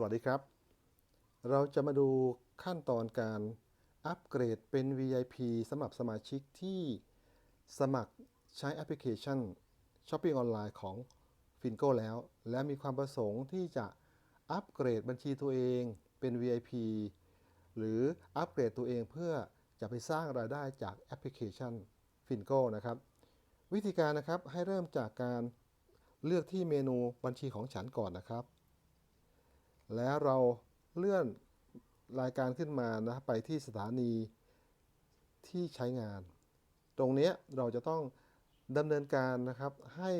สวัสดีครับ เราจะมาดูขั้นตอนการอัปเกรดเป็น VIP สำหรับสมาชิกที่สมัครใช้แอปพลิเคชัน Shopping ออนไลน์ของ Fingo แล้ว และมีความประสงค์ที่จะอัปเกรดบัญชีตัวเองเป็น VIP หรืออัปเกรดตัวเองเพื่อจะไปสร้างรายได้จากแอปพลิเคชัน Fingo นะครับ วิธีการนะครับให้เริ่มจากการเลือกที่เมนูบัญชีของฉันก่อนนะครับ แล้วเราเลื่อนรายการขึ้นมานะไปที่สถานีที่ใช้งาน ตรงนี้เราจะต้องดำเนินการนะครับให้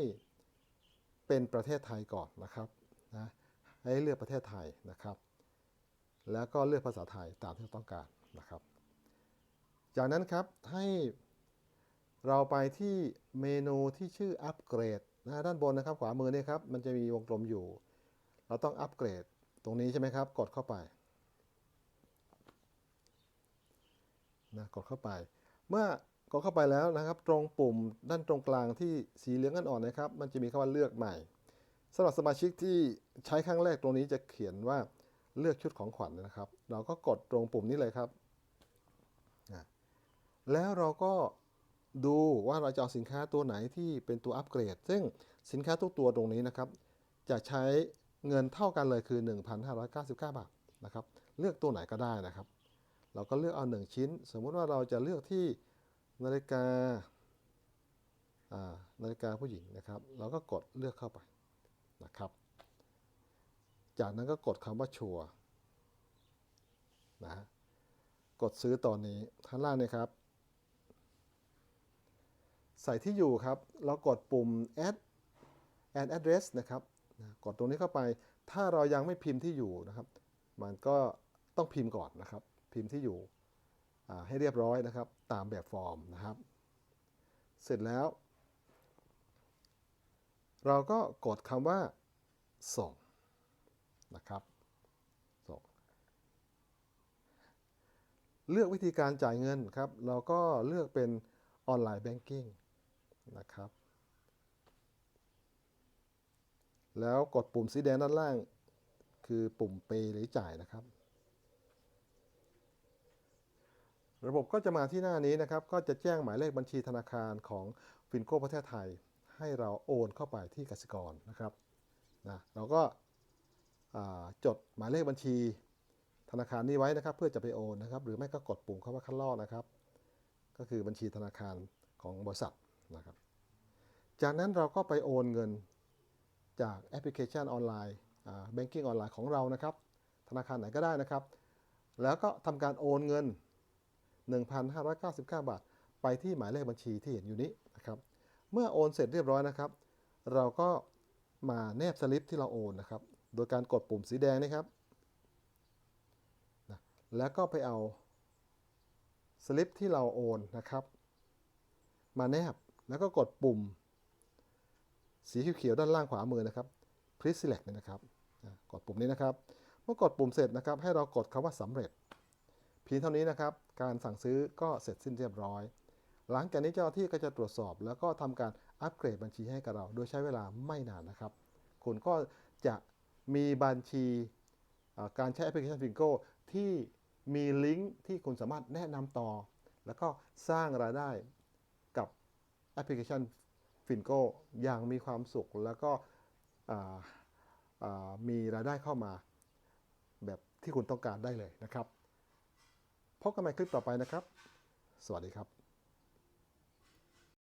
เป็นประเทศไทยก่อนนะครับนะให้เลือกประเทศไทยนะครับ แล้วก็เลือกภาษาไทยตามที่เราต้องการนะครับ จากนั้นครับให้เราไปที่เมนูที่ชื่ออัปเกรดนะด้านบนนะครับ ขวามือเนี่ยครับมันจะมีวงกลมอยู่ เราต้องอัปเกรด ตรงนี้ใช่ไหมครับ กดเข้าไปนะกดเข้าไป เมื่อกดเข้าไปแล้วนะครับ ตรงปุ่มด้านตรงกลางที่สีเหลืองอ่อนๆนะครับ มันจะมีคำว่าเลือกใหม่สำหรับสมาชิกที่ใช้ครั้งแรกตรงนี้จะเขียนว่าเลือกชุดของขวัญนะครับ เราก็กดตรงปุ่มนี้เลยครับนะแล้วเราก็ดูว่าเราจะเอาสินค้าตัวไหนที่เป็นตัวอัปเกรด ซึ่งสินค้าทุกตัวตรงนี้นะครับ จะใช้ เงินเท่ากันเลยคือ 1,599 บาทนะครับ เลือกตัวไหนก็ได้นะครับ เราก็เลือกเอา 1 ชิ้น สมมุติว่าเราจะเลือกที่นาฬิกาานาฬิกาผู้หญิงนะครับ เราก็กดเลือกเข้าไปนะครับ จากนั้นก็กดคำว่าชัวนะกดซื้อตอนนี้ข้างล่างเนี่ยครับ ใส่ที่อยู่ครับ เรากดปุ่ม add add address นะครับ กดตรงนี้เข้าไป ถ้าเรายังไม่พิมพ์ที่อยู่นะครับ มันก็ต้องพิมพ์ก่อนนะครับ พิมพ์ที่อยู่ให้เรียบร้อยนะครับ ตามแบบฟอร์มนะครับ เสร็จแล้ว เราก็กดคำว่าส่งนะครับส่งเลือกวิธีการจ่ายเงินครับ เราก็เลือกเป็นออนไลน์แบงกิ้งนะครับ แล้วกดปุ่มสีแดงด้านล่าง คือปุ่ม Pay หรือจ่ายนะครับ ระบบก็จะมาที่หน้านี้นะครับ ก็จะแจ้งหมายเลขบัญชีธนาคารของฟินโก้ประเทศไทย ให้เราโอนเข้าไปที่กสิกรนะครับนะเราก็จดหมายเลขบัญชีธนาคารนี้ไว้นะครับ เพื่อจะไปโอนนะครับ หรือไม่ก็กดปุ่มคำว่าคัดลอกนะครับ ก็คือบัญชีธนาคารของบริษัทนะครับ จากนั้นเราก็ไปโอนเงิน จากแอปพลิเคชันออนไลน์แบงกิ้งออนไลน์ของเรานะครับ ธนาคารไหนก็ได้นะครับ แล้วก็ทำการโอนเงิน 1,599 บาท ไปที่หมายเลขบัญชีที่เห็นอยู่นี้นะครับ เมื่อโอนเสร็จเรียบร้อยนะครับ เราก็มาแนบสลิปที่เราโอนนะครับ โดยการกดปุ่มสีแดงนี่ครับแล้วก็ไปเอาสลิปที่เราโอนนะครับ มาแนบแล้วก็กดปุ่ม สีเขียวด้านล่างขวามือนะครับ please select เนี่ยนะครับกดปุ่มนี้นะครับ เมื่อกดปุ่มเสร็จนะครับ ให้เรากดคำว่าสำเร็จเพียงเท่านี้นะครับ การสั่งซื้อก็เสร็จสิ้นเรียบร้อย หลังจากนี้เจ้าที่ก็จะตรวจสอบ แล้วก็ทำการอัปเกรดบัญชีให้กับเรา โดยใช้เวลาไม่นานนะครับ คุณก็จะมีบัญชีการใช้แอปพลิเคชัน Fingo ที่มีลิงก์ที่คุณสามารถแนะนำต่อ แล้วก็สร้างรายได้กับแอปพลิเคชัน ฟินโก้อย่างมีความสุขแล้วก็มีรายได้เข้ามาแบบที่คุณต้องการได้เลยนะครับพบกันใหม่คลิปต่อไปนะครับ สวัสดีครับ